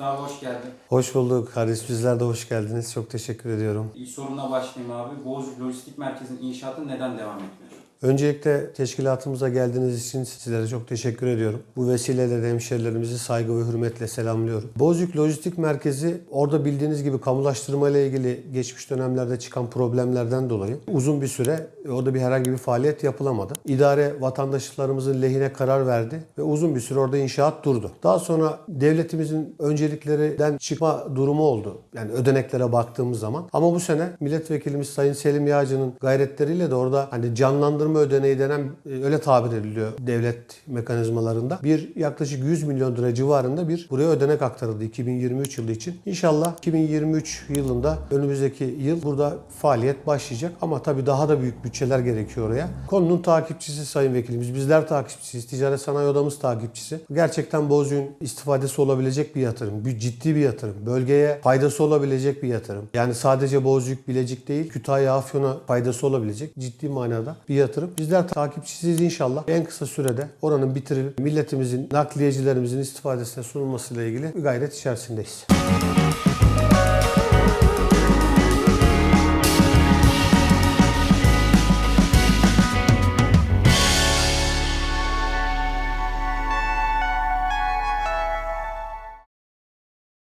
Hüsnü abi hoş geldin. Hoş bulduk Haris. Bizler de hoş geldiniz. Çok teşekkür ediyorum. İlk sorumla başlayayım abi. Bozcuk Lojistik Merkezi'nin inşaatı neden devam etmiyor? Öncelikle teşkilatımıza geldiğiniz için sizlere çok teşekkür ediyorum. Bu vesileyle de hemşerilerimizi saygı ve hürmetle selamlıyorum. Bozüyük Lojistik Merkezi orada bildiğiniz gibi kamulaştırma ile ilgili geçmiş dönemlerde çıkan problemlerden dolayı uzun bir süre orada bir herhangi bir faaliyet yapılamadı. İdare vatandaşlarımızın lehine karar verdi ve uzun bir süre orada inşaat durdu. Daha sonra devletimizin önceliklerinden çıkma durumu oldu. Yani ödeneklere baktığımız zaman. Ama bu sene milletvekilimiz Sayın Selim Yağcı'nın gayretleriyle de orada hani canlandırma ödeneği denen e, öyle tabir ediliyor devlet mekanizmalarında. Bir yaklaşık 100 milyon lira civarında bir buraya ödenek aktarıldı 2023 yılı için. İnşallah 2023 yılında önümüzdeki yıl burada faaliyet başlayacak ama tabii daha da büyük bütçeler gerekiyor oraya. Konunun takipçisi Sayın Vekilimiz. Bizler takipçisiyiz. Ticaret Sanayi Odamız takipçisi. Gerçekten Bozüyük'ün istifadesi olabilecek bir yatırım. Bir ciddi bir yatırım. Bölgeye faydası olabilecek bir yatırım. Yani sadece Bozüyük Bilecik değil, Kütahya Afyon'a faydası olabilecek ciddi manada bir yatırım. Bizler takipçisiyiz inşallah. En kısa sürede oranın bitirilip milletimizin, nakliyecilerimizin istifadesine sunulmasıyla ilgili bir gayret içerisindeyiz.